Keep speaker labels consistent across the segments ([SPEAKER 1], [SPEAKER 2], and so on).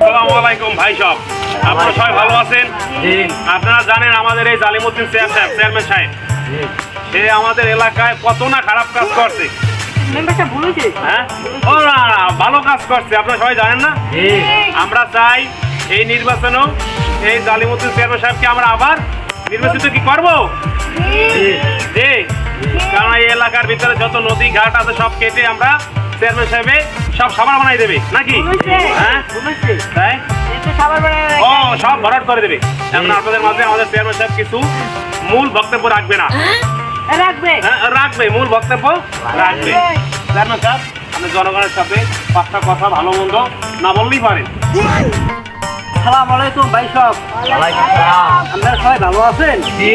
[SPEAKER 1] আসসালামু আলাইকুম ভাই সব আপনারা সবাই ভালো আছেন? আপনারা জানেন আমাদের এই জালিমুদ্দিন চেয়ার সাহেব চেয়ারম্যান সাহেব। সে আমাদের এলাকায় কত না খারাপ কাজ করছে। হ্যাঁ? ও না না, ভালো কাজ করছে আপনারা সবাই জানেন না? আমরা চাই এই নির্বাচনেও এই জালিমুদ্দিন চেয়ারম্যান সাহেবকে আমরা আবার নির্বাচিত কি করব? কারণ এই এলাকার ভিতরে যত নদী ঘাট আছে সব কেটে আমরা চেয়ারম্যান সাহেবে সব সাবার বানাই দেবে নাকি? হ্যাঁ? তাই
[SPEAKER 2] বেলায়
[SPEAKER 1] ও সব ভরাট করে দেবে। এখন আপনাদের মাঝে আমাদের চেয়ারম্যান সাহেব কিছু মূল বক্তব্য রাখবে না।
[SPEAKER 2] রাখবে।
[SPEAKER 1] হ্যাঁ, রাখবে মূল বক্তব্য রাখবে। চেয়ারম্যান সাহেব আপনি জনগণের সাথে পাঁচটা কথা ভালো মন্দ না বললেই পারেন।
[SPEAKER 2] সালাম আলাইকুম ভাই সব আপনারা সবাই ভালো আছেন?
[SPEAKER 3] জি।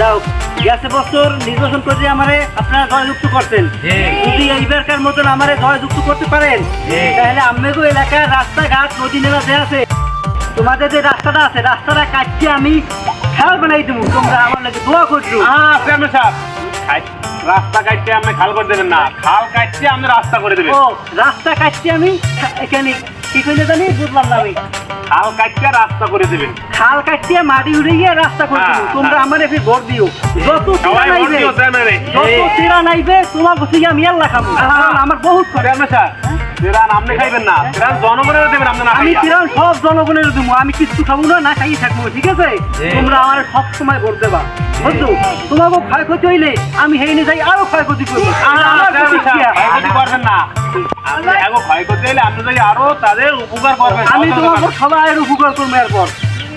[SPEAKER 2] যাও। গেছে বছর নির্বাচন করে আমারে আপনারা জয়যুক্ত করছেন।
[SPEAKER 3] জি।
[SPEAKER 2] যদি এইবারকার মতন আমারে জয়যুক্ত করতে পারেন। তাহলে আমাদের এলাকার রাস্তাঘাট নদী নেমা যে আছে তোমাদের যে রাস্তাটা আছে রাস্তাটা কাটছে আমি খেয়াল বানাই দেবো। তোমরা আমার লাগে দোয়া করছ।
[SPEAKER 1] হ্যাঁ সাহেব। রাস্তা কাটতে আপনি খাল করে দেবেন না। খাল কাটতে আপনি রাস্তা করে দেবেন।
[SPEAKER 2] ও রাস্তা কাটছে আমি এখানে কি কইলে জানি? বুঝলাম না আমি।
[SPEAKER 1] খাল কাটতে রাস্তা করে দেবেন।
[SPEAKER 2] খাল কাটিয়ে মাটি রাস্তা করে দিবো।
[SPEAKER 1] হ্যাঁ,
[SPEAKER 2] তোমরা
[SPEAKER 1] হ্যাঁ।
[SPEAKER 2] আমার ভোট দিও। যত নাইবে যত নাইবে তোমার বসে আমি আল্লাহ খাব। আমার বহুত খরচ।
[SPEAKER 1] চেয়ারম্যান সাহেব তেরান আপনি খাইবেন না। তেরান জনগণের দেবেন আপনি না
[SPEAKER 2] আমি। সব জনগণের দেবো আমি কিছু খাব না না খাইয়ে থাকব ঠিক আছে? তোমরা আমার সব সময় ভোট দেবা। বুঝছ তোমাকে ক্ষয়ক্ষতি হইলে আমি হেইনে যাই আরও ক্ষয়ক্ষতি করব।
[SPEAKER 1] ক্ষয়ক্ষতি করবেন না। ক্ষয়ক্ষতি হলে আপনি যদি আরও তাদের উপকার করবেন।
[SPEAKER 2] আমি তোমাকে সবাই উপকার করব এরপর।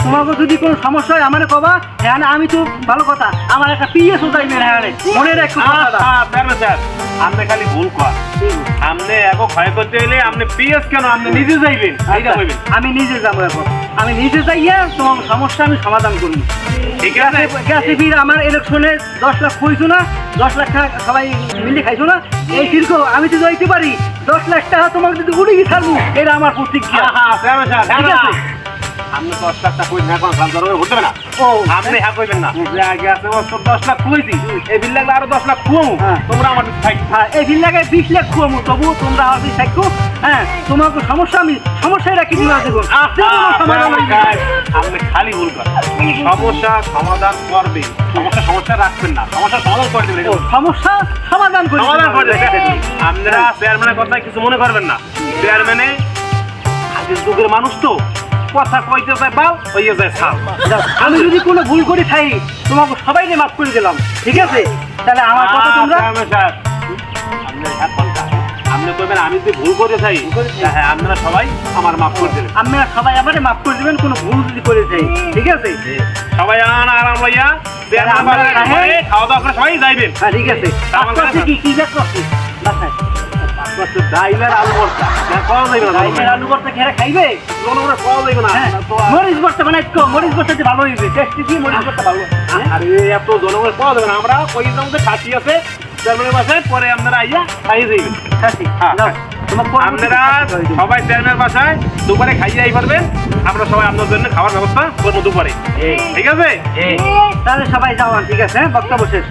[SPEAKER 2] তোমাকে যদি কোনো সমস্যা হয় আমার কবা। হ্যাঁ আমি তো ভালো কথা। আমার একটা পিএসও চাইবে হ্যাঁ মনে রাখো
[SPEAKER 1] চেয়ারম্যান সাহেব, আপনি খালি ভুল কর। আপনি এগো ক্ষয়ক্ষতি হইলে আপনি পিএস কেন? আপনি নিজে যাইবেন।
[SPEAKER 2] আচ্ছা, আমি নিজে যাব এখন। আমি নিজে যাইয়া তোমার সমস্যা আমি সমাধান করব।
[SPEAKER 1] ঠিক আছে।
[SPEAKER 2] গ্যাসে বিল আমার ইলেকশনে দশ লাখ খুঁজছো না? দশ লাখ টাকা সবাই মিলে খাইছো না? এই শিল্প আমি তো যাইতে পারি। দশ লাখ টাকা তোমাকে যদি উড়ে গিয়ে থাকব এটা আমার প্রতিক্রিয়া।
[SPEAKER 1] আপনি দশ লাখ টাকা কইছেন এখন সাত জনের ভোট না?
[SPEAKER 2] ও।
[SPEAKER 1] আপনি হ্যাঁ কইবেন না। যে আগে আছে বছর দশ লাখ খুঁজছি এই বিল লাগলে আরও দশ লাখ খুঁয়ামু
[SPEAKER 2] হ্যাঁ।
[SPEAKER 1] তোমরা আমার কাছে
[SPEAKER 2] হ্যাঁ এই বিল লাগায় বিশ লাখ খুয়ামো তবু তোমরা আমার কাছে থাকো হ্যাঁ তোমাকে সমস্যা আমি সমস্যায় রাখি দিবা দেবো সমাধান
[SPEAKER 1] আপনি খালি ভুল করেন। সমস্যা সমাধান করবে সমস্যা সমস্যা রাখবেন না। সমস্যা সমাধান করে দেবেন।
[SPEAKER 2] সমস্যা সমাধান করে
[SPEAKER 1] সমাধান করে আপনারা চেয়ারম্যানের কথা কিছু মনে করবেন না। চেয়ারম্যানে আগের যুগের মানুষ তো। কথা কইতে যায় বাল হইয়ে যায় ছাল।
[SPEAKER 2] আমি যদি কোনো ভুল করে থাই তোমাকে সবাইকে মাফ করে দিলাম ঠিক আছে? তাহলে আমার কথা তোমরা
[SPEAKER 1] চেয়ারম্যান সাহেব, আপনি কইবেন আমি যদি ভুল করে থাই হ্যাঁ আপনারা সবাই আমার মাফ করে দেবেন।
[SPEAKER 2] আপনারা সবাই আমারে মাফ করে দিবেন কোনো ভুল যদি করে থাই ঠিক আছে?
[SPEAKER 1] সবাই আন আরাম লইয়া। ঘরে খাওয়া দাওয়া করে সবাই যাইবেন।
[SPEAKER 2] হ্যাঁ ঠিক আছে। কি কি ব্যাগ করছে বাসায়
[SPEAKER 1] ডাইলার আলু ভর্তা। হ্যাঁ, পাওয়া যাইবে না
[SPEAKER 2] রাইসের আলু ভর্তা খেয়ে খাইবে?
[SPEAKER 1] জনগণের পাওয়া যাইবে না।
[SPEAKER 2] হ্যাঁ
[SPEAKER 1] তো আর-
[SPEAKER 2] মরিচ ভর্তা বানাই তো মরিচ ভর্তা দিয়ে ভালো হইবে। টেস্টি দিয়ে মরিচ ভর্তা ভালো? হ্যাঁ?
[SPEAKER 1] আরে এত জনগণের পাওয়া যাবে না। আমরা কই মধ্যে খাসি আছে চেয়ারম্যানের বাসায় পরে আপনারা আইয়া খাইয়ে
[SPEAKER 2] খাসি
[SPEAKER 1] হ্যাঁ, আপনারা। সবাই চেয়ারম্যানের বাসায় দুপুরে খাইয়ে আই পারবেন। আমরা সবাই আপনার জন্য খাওয়ার ব্যবস্থা করব দুপুরে। ঠিক আছে?
[SPEAKER 2] তাহলে সবাই যাওয়ান ঠিক আছে? বক্তব্য শেষ।